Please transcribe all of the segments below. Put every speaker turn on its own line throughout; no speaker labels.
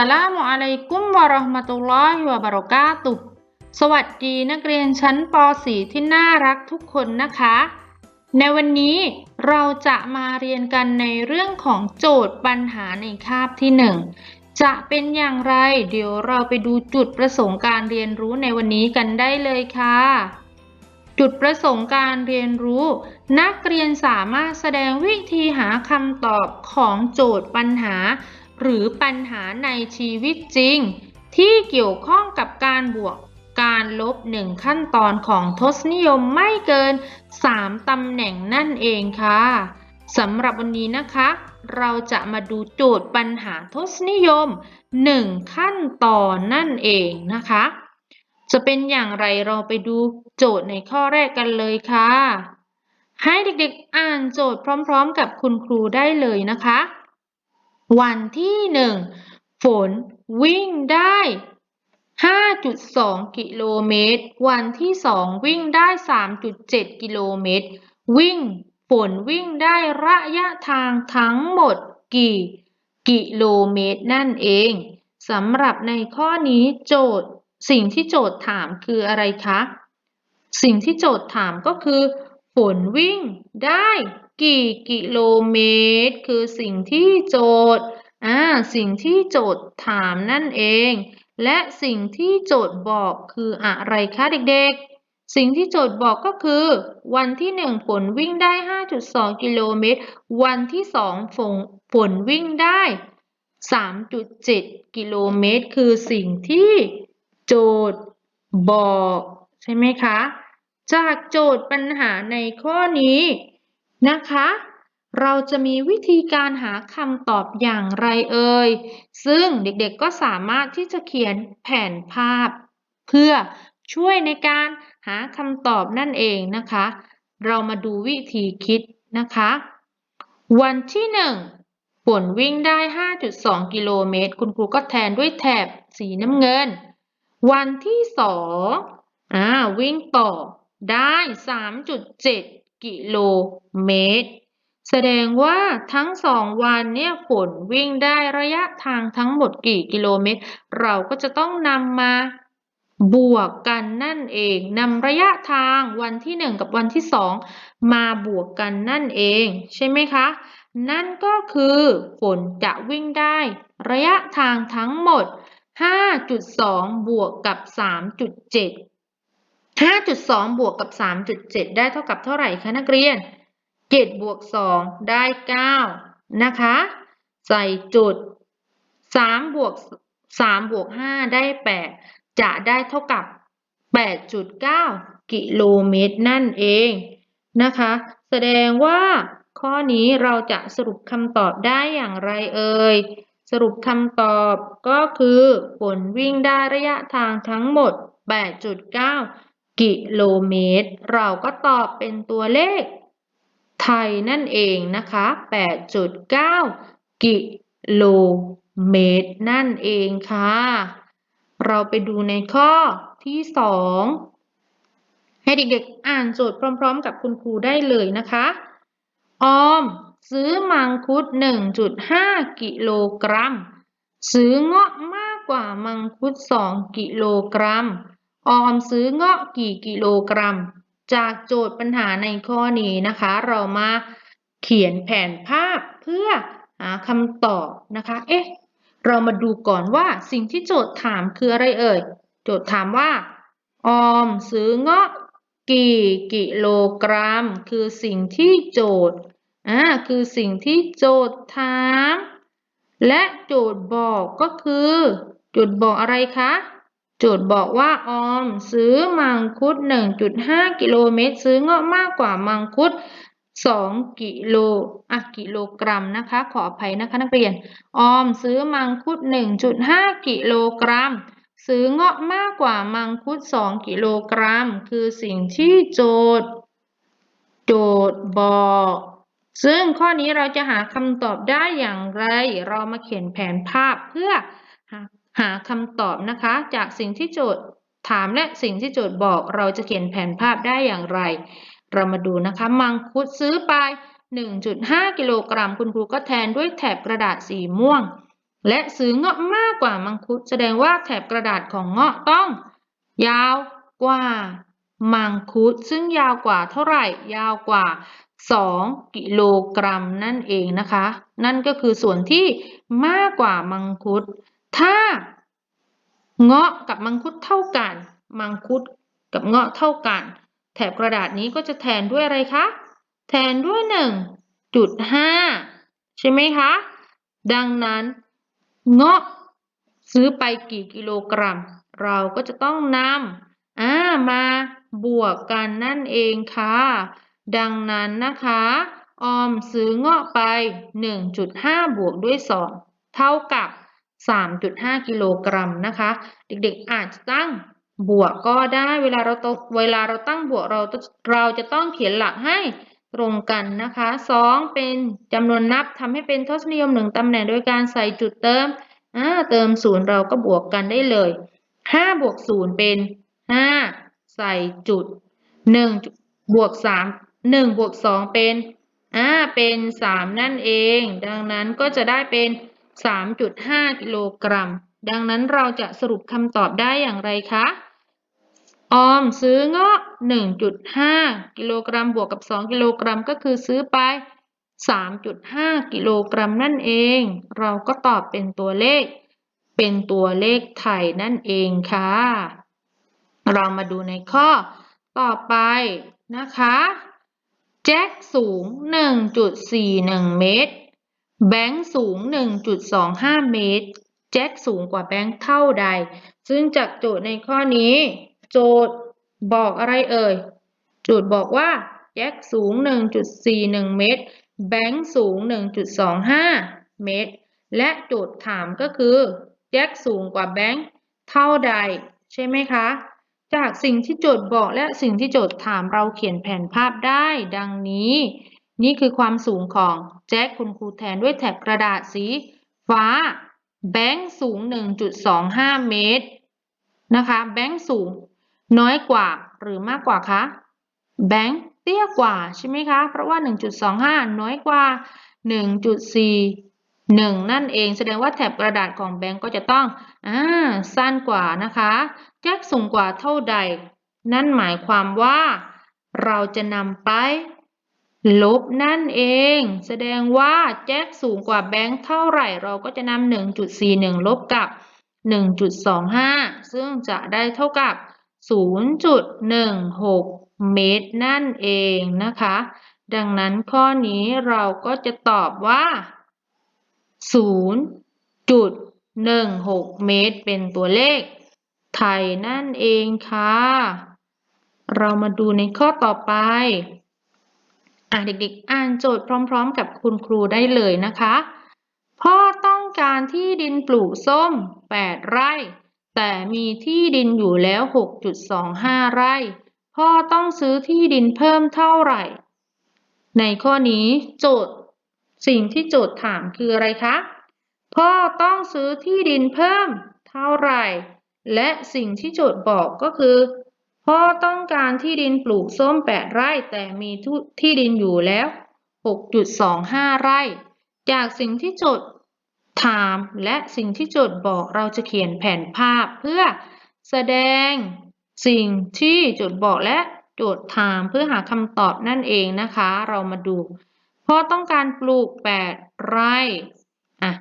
สลามุอะลัยกุมวะเราะห์มะตุลลอฮิวะบะเราะกาตุสวัสดีนักเรียนชั้นป .4 ที่น่ารักทุกคนนะคะ ในวันนี้เราจะมาเรียนกันในเรื่องของโจทย์ปัญหาในคาบที่ 1 จะเป็นอย่างไร เดี๋ยวเราไปดูจุดประสงค์การเรียนรู้ในวันนี้กันได้เลยค่ะจุดประสงค์การเรียนรู้ นักเรียนสามารถแสดงวิธีหาคำตอบของโจทย์ปัญหา หรือปัญหาในชีวิตจริง ที่เกี่ยวข้องกับการบวกการลบหนึ่งขั้นตอนของทศนิยมไม่เกิน 3ตำแหน่งนั่นเองค่ะสำหรับวันนี้นะคะ เราจะมาดูโจทย์ปัญหาทศนิยม 1 ขั้นตอนนั่นเองนะคะ จะเป็นอย่างไรเราไปดูโจทย์ในข้อแรกกันเลยค่ะ ให้เด็กๆอ่านโจทย์พร้อม ๆ กับคุณครูได้เลยนะคะ วันที่หนึ่งฝนวิ่งได้ 5.2 กิโลเมตร วันที่สองวิ่งได้ 3.7 กิโลเมตร วิ่งฝนวิ่งได้ระยะทางทั้งหมดกี่ กิโลเมตรนั่นเองสำหรับในข้อนี้โจทย์สิ่งที่โจทย์ถามคืออะไรคะ สิ่งที่โจทย์ถามก็คือ ฝนวิ่งได้ กี่กิโลเมตร คือสิ่งที่โจทย์อ่าสิ่งที่โจทย์ถามนั่นเอง และสิ่งที่โจทย์บอกคืออะไรคะเด็กๆ สิ่งที่โจทย์บอกก็คือ วันที่หนึ่งฝนวิ่งได้ 5.2 กิโลเมตร วันที่สองฝนฝนวิ่งได้ 3.7 กิโลเมตร คือสิ่งที่โจทย์บอก ใช่ไหมคะ จากโจทย์ปัญหาในข้อนี้ นะคะ เราจะมีวิธีการหาคำตอบอย่างไรเอ่ย ซึ่งเด็กๆก็สามารถที่จะเขียนแผนภาพ เพื่อช่วยในการหาคำตอบนั่นเองนะคะ เรามาดูวิธีคิดนะคะ วันที่หนึ่งฝนวิ่งได้ 5.2 กิโลเมตร คุณครูก็แทนด้วยแถบสีน้ำเงิน วันที่สองอ่าวิ่งต่อได้ 3.7 กิโลเมตร แสดงว่าทั้งสองวันเนี่ยฝนวิ่งได้ระยะทางทั้งหมดกี่กิโลเมตร เราก็จะต้องนำมาบวกกันนั่นเองนำระยะทางวันที่หนึ่งกับวันที่สองมาบวกกันนั่นเอง ใช่ไหมคะ นั่นก็คือฝนจะวิ่งได้ ระยะทางทั้งหมด 5.2 บวกกับ 3.7 5.2 บวกกับ 3.7 ได้เท่ากับเท่าไหร่คะนักเรียน 7 บวก 2 ได้ 9 นะคะ ใส่จุด 3 บวก 3 บวก 5 ได้ 8 จะได้เท่ากับ 8.9 กิโลเมตรนั่นเองนะคะ แสดงว่าข้อนี้เราจะสรุปคำตอบได้อย่างไรเอ่ย สรุปคำตอบก็คือฝนวิ่งได้ระยะทางทั้งหมด 8.9 กิโลเมตร เราก็ตอบเป็นตัวเลข ไทยนั่นเองนะคะ 8.9 กิโลเมตร นั่นเองค่ะ เราไปดูในข้อที่ 2 ให้เด็กๆอ่านโจทย์พร้อม ๆ กับคุณครูได้เลยนะคะ ออม ซื้อมังคุด 1.5 กิโลกรัม ซื้อเงาะมากกว่ามังคุด 2 กิโลกรัม ออมซื้อเงาะกี่กิโลกรัม จากโจทย์ปัญหาในข้อนี้นะคะ เรามาเขียนแผนภาพเพื่อหาคำตอบนะคะ เอ๊ะ เรามาดูก่อนว่าสิ่งที่โจทย์ถามคืออะไรเอ่ย โจทย์ถามว่า ออมซื้อเงาะกี่กิโลกรัม คือสิ่งที่โจทย์อ่าคือสิ่งที่โจทย์ถาม และโจทย์บอกก็คือ โจทย์บอกอะไรคะโจทย์บอกว่าออมซื้อมังคุด 1.5 กิโลเมตร ซื้อเงาะมากกว่ามังคุด 2 กิโลอะกิโลกรัมนะคะ ขออภัยนะคะนักเรียน ออมซื้อมังคุด 1.5 กิโลกรัม ซื้อเงาะมากกว่ามังคุด 2 กิโลกรัม คือสิ่งที่โจทย์ โจทย์บอก ซึ่งข้อนี้เราจะหาคำตอบได้อย่างไร เรามาเขียนแผนภาพเพื่อหา หาคำตอบนะคะ จากสิ่งที่โจทย์ถามและสิ่งที่โจทย์บอกเราจะเขียนแผนภาพได้อย่างไร เรามาดูนะคะ มังคุดซื้อไป 1.5 กิโลกรัม คุณครูก็แทนด้วยแถบกระดาษสีม่วง และซื้อเงาะมากกว่ามังคุด แสดงว่าแถบกระดาษของเงาะต้อง ยาวกว่า มังคุด ซึ่งยาวกว่าเท่าไหร่ ยาวกว่า 2 กิโลกรัมนั่นเองนะคะ นั่นก็คือส่วนที่มากกว่ามังคุด ถ้าเงาะกับมังคุดเท่ากัน มังคุดกับเงาะเท่ากัน แถบกระดาษนี้ก็จะแทนด้วยอะไรคะ แทนด้วย 1.5 ใช่ไหมคะ ดังนั้น เงาะซื้อไปกี่กิโลกรัม เราก็จะต้องนำอ่ามาบวกกันนั่นเองค่ะ ดังนั้นนะคะ ออมซื้อเงาะไป 1.5 บวกด้วย 2 เท่ากับ 3.5 กิโลกรัมนะคะ เด็กๆอาจจะตั้งบวกก็ได้เวลาเราตเวลาเราตั้งบวกเราเราจะต้องเขียนหลักให้ตรงกันนะคะ 2 เป็นจำนวนนับทำให้เป็นทศนิยมหนึ่งตำแหน่งโดยการใส่จุดเติมอ่าเติมศูนย์เราก็บวกกันได้เลย 5 บวก 0 เป็น 5 ใส่จุด 1 บวก 3 1 บวก 2 เป็นอ่าเป็น 3 นั่นเอง ดังนั้นก็จะได้เป็น 3.5 กิโลกรัม ดังนั้นเราจะสรุปคำตอบได้อย่างไรคะ ออมซื้อเงาะ 1.5 กิโลกรัมบวกกับ 2 กิโลกรัมก็คือซื้อไป 3.5 กิโลกรัมนั่นเอง เราก็ตอบเป็นตัวเลข เป็นตัวเลขไทยนั่นเองค่ะ เรามาดูในข้อต่อไปนะคะ แจ็คสูง 1.41 เมตร แบงค์สูง 1.25 เมตร แจ็คสูงกว่าแบงค์เท่าใด ซึ่งจากโจทย์ในข้อนี้ โจทย์บอกอะไรเอ่ย โจทย์บอกว่า แจ็คสูง 1.41 เมตร แบงค์สูง 1.25 เมตร และโจทย์ถามก็คือ แจ็คสูงกว่าแบงค์เท่าใด ใช่ไหมคะ จากสิ่งที่โจทย์บอกและสิ่งที่โจทย์ถามเราเขียนแผนภาพได้ ดังนี้ นี่คือความสูงของแจ็คคุณครูแทนด้วยแถบกระดาษสีฟ้า แบงค์สูง 1.25 เมตรนะคะ แบงค์สูงน้อยกว่าหรือมากกว่าคะแบงค์เตี้ยกว่าใช่ไหมคะ เพราะว่า 1.25 น้อยกว่า 1.41 นั่นเอง แสดงว่าแถบกระดาษของแบงค์ก็จะต้องอ่าสั้นกว่านะคะแจ็คสูงกว่าเท่าใด นั่นหมายความว่าเราจะนำไป ลบนั่นเอง แสดงว่าแจ็คสูงกว่าแบงค์เท่าไหร่ เราก็จะนำ1.41 ลบกับ 1.25 ซึ่งจะได้เท่ากับ 0.16 เมตรนั่นเองนะคะ ดังนั้นข้อนี้เราก็จะตอบว่า 0.16 เมตรเป็นตัวเลข ไทยนั่นเองค่ะ เรามาดูในข้อต่อไป อะเด็กๆ อ่านโจทย์พร้อม ๆ กับคุณครูได้เลยนะคะ พ่อต้องการที่ดินปลูกส้ม 8 ไร่ แต่มีที่ดินอยู่แล้ว 6.25 ไร่ พ่อต้องซื้อที่ดินเพิ่มเท่าไหร่ ในข้อนี้โจทย์ สิ่งที่โจทย์ถามคืออะไรคะ พ่อต้องซื้อที่ดินเพิ่มเท่าไหร่ และสิ่งที่โจทย์บอกก็คือ พ่อต้องการที่ดินปลูกส้ม 8 ไร่ แต่มีที่ดินอยู่แล้ว 6.25 ไร่ จากสิ่งที่โจทย์ถามและสิ่งที่โจทย์บอกเราจะเขียนแผนภาพเพื่อแสดงสิ่งที่โจทย์บอกและโจทย์ถามเพื่อหาคำตอบนั่นเองนะคะ เรามาดูพ่อต้องการปลูก 8 ไร่อะ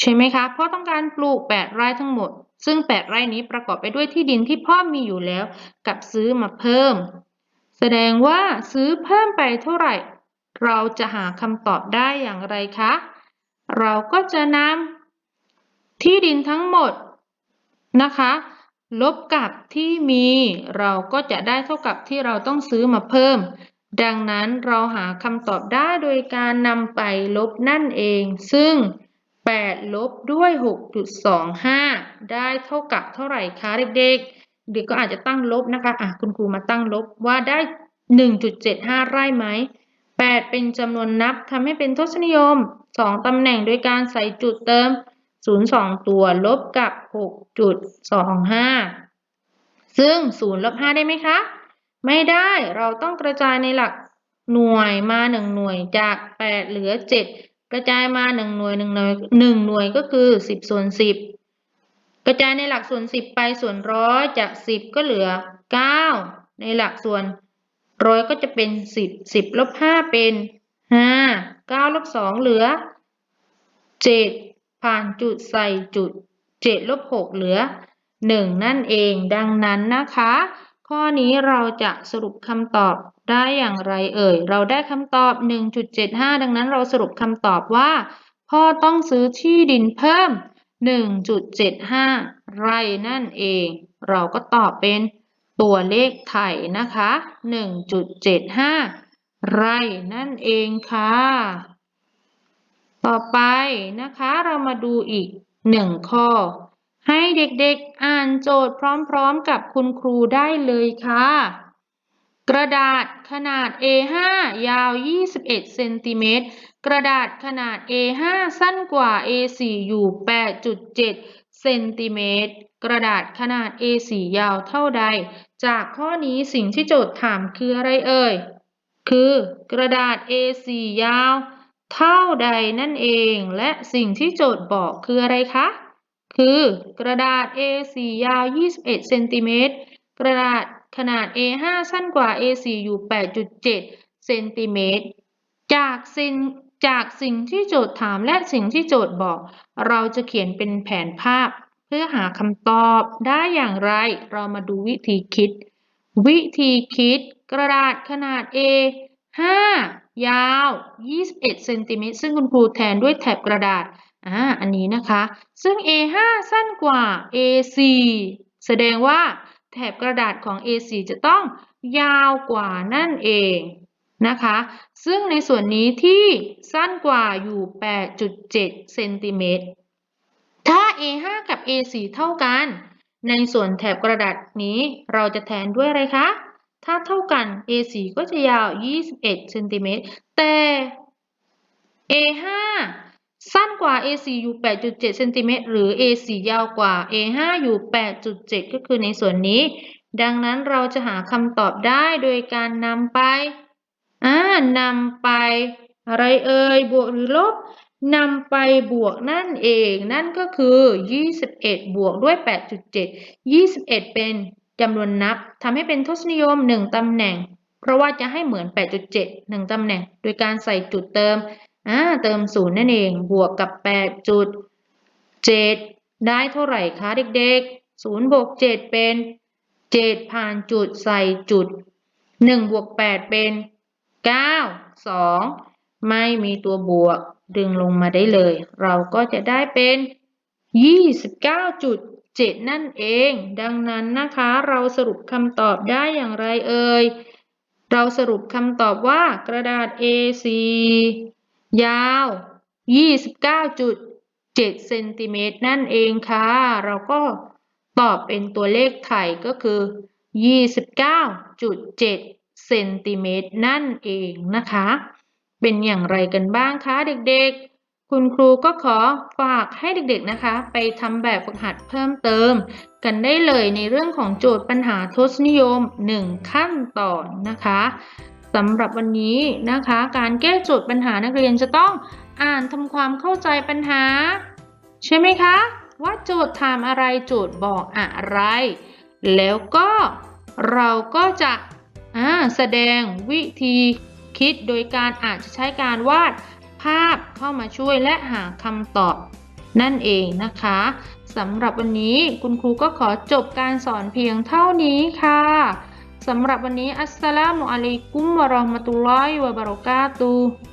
ใช่ไหมคะพ่อต้องการปลูก 8 ไร่ทั้งหมด ซึ่ง 8 ไร่นี้ประกอบไปด้วยที่ดินที่พ่อมีอยู่แล้ว กับซื้อมาเพิ่ม แสดงว่าซื้อเพิ่มไปเท่าไหร่ เราจะหาคำตอบได้อย่างไรคะ เราก็จะนำที่ดินทั้งหมดนะคะ ลบกับที่มี เราก็จะได้เท่ากับที่เราต้องซื้อมาเพิ่ม ดังนั้นเราหาคำตอบได้โดยการนำไปลบนั่นเอง ซึ่ง 8 ลบด้วย 6.25 ได้เท่ากับเท่าไหร่คะเด็กๆ เด็กก็อาจจะตั้งลบนะคะ อะคุณครูมาตั้งลบว่าได้ 1.75 ไร่ไหม 8 เป็นจำนวนนับทำให้เป็นทศนิยมสองตำแหน่งโดยการใส่จุดเติม 0 2 ตัวลบกับ 6.25 ซึ่ง 0 ลบ 5 ได้ไหมคะ ไม่ได้ เราต้องกระจายในหลักหน่วยมา 1 หน่วยจาก 8 เหลือ 7 กระจายมาหนึ่งหน่วยหนึ่งหน่วยหนึ่งหน่วยก็คือสิบส่วนสิบกระจายในหลักส่วนสิบไปส่วนร้อยจากสิบก็เหลือเก้าในหลักส่วนร้อยก็จะเป็นสิบสิบลบห้าเป็นห้าเก้าลบสองเหลือเจ็ดผ่านจุดใส่จุดเจ็ดลบหกเหลือหนึ่งนั่นเองดังนั้นนะคะ ข้อนี้เราจะสรุปคำตอบได้อย่างไรเอ่ย เราได้คำตอบ 1.75 ดังนั้นเราสรุปคำตอบว่า พ่อต้องซื้อที่ดินเพิ่ม 1.75 ไร่นั่นเอง เราก็ตอบเป็นตัวเลขไทยนะคะ 1.75 ไร่นั่นเองค่ะ ต่อไปนะคะเรามาดูอีกหนึ่งข้อ ให้เด็กๆอ่านโจทย์พร้อมๆกับคุณครูได้เลยค่ะ กระดาษขนาด A5 ยาว 21 เซนติเมตร กระดาษขนาด A5 สั้นกว่า A4 อยู่ 8.7 เซนติเมตร กระดาษขนาด A4 ยาวเท่าใด จากข้อนี้สิ่งที่โจทย์ถามคืออะไรเอ่ย คือกระดาษ A4 ยาว เท่าใดนั่นเอง และสิ่งที่โจทย์บอกคืออะไรคะ คือกระดาษ A4 ยาว 21 เซนติเมตร กระดาษขนาด A5 สั้นกว่า A4 อยู่ 8.7 เซนติเมตร จากสิ่งจากสิ่งที่โจทย์ถามและสิ่งที่โจทย์บอก เราจะเขียนเป็นแผนภาพ เพื่อหาคำตอบได้อย่างไร เรามาดูวิธีคิด วิธีคิด กระดาษขนาด A 5 ยาว 21 เซนติเมตร ซึ่งคุณครูแทนด้วยแถบกระดาษ อ่าอันนี้นะคะ ซึ่ง A5 สั้นกว่า A4 แสดงว่าแถบกระดาษของ A4 จะต้องยาวกว่านั่นเองนะคะ ซึ่งในส่วนนี้ที่สั้นกว่าอยู่ 8.7 เซนติเมตร ถ้า A5 กับ A4 เท่ากัน ในส่วนแถบกระดาษนี้เราจะแทนด้วยอะไรคะ ถ้าเท่ากัน A4 ก็จะยาว 21 เซนติเมตร แต่ A5 สั้นกว่า A4 อยู่ 8.7 เซนติเมตรหรือ A4 ยาวกว่า A5 อยู่ 8.7 ก็คือในส่วนนี้ ดังนั้นเราจะหาคำตอบได้โดยการนำไปอ่านำไปอะไรเอ่ย บวกหรือลบนำไปบวกนั่นเอง นั่นก็คือ 21 บวกด้วย 8.7 21 เป็นจำนวนนับทำให้เป็นทศนิยม 1ตำแหน่ง เพราะว่าจะให้เหมือน 8.7 1ตำแหน่ง โดยการใส่จุดเติม อ่าเติมศูนย์นั่นเอง บวกกับแปดจุดเจ็ดได้เท่าไหร่คะเด็กๆศูนย์บวกเจ็ดเป็นเจ็ดผ่านจุดใส่จุดหนึ่งบวกแปดเป็นเก้าสองไม่มีตัวบวกดึงลงมาได้เลย เราก็จะได้เป็นยี่สิบเก้าจุดเจ็ดนั่นเอง ดังนั้นนะคะเราสรุปคำตอบได้อย่างไรเอ่ย เราสรุปคำตอบว่ากระดาษ A4 ยาว 29.7 เซนติเมตรนั่นเองค่ะ เราก็ตอบเป็นตัวเลขไทยก็คือ 29.7 เซนติเมตรนั่นเองนะคะ เป็นอย่างไรกันบ้างคะเด็กๆคุณครูก็ขอฝากให้เด็กๆนะคะ ไปทำแบบฝึกหัดเพิ่มเติม กันได้เลยในเรื่องของโจทย์ปัญหาทศนิยม 1 ขั้นตอนนะคะ สำหรับวันนี้นะคะ การแก้โจทย์ปัญหานักเรียนจะต้องอ่านทำความเข้าใจปัญหา ใช่ไหมคะ ว่าโจทย์ถามอะไรโจทย์บอกอะไร แล้วก็เราก็จะแสดงวิธีคิดโดยการอาจจะใช้การวาดภาพเข้ามาช่วยและหาคำตอบนั่นเองนะคะสำหรับวันนี้คุณครูก็ขอจบการสอนเพียงเท่านี้ค่ะ สำหรับวันนี้อัสสลามุอะลัยกุมวะราะห์มะตุลลอฮิวะบะเราะกาตุฮ์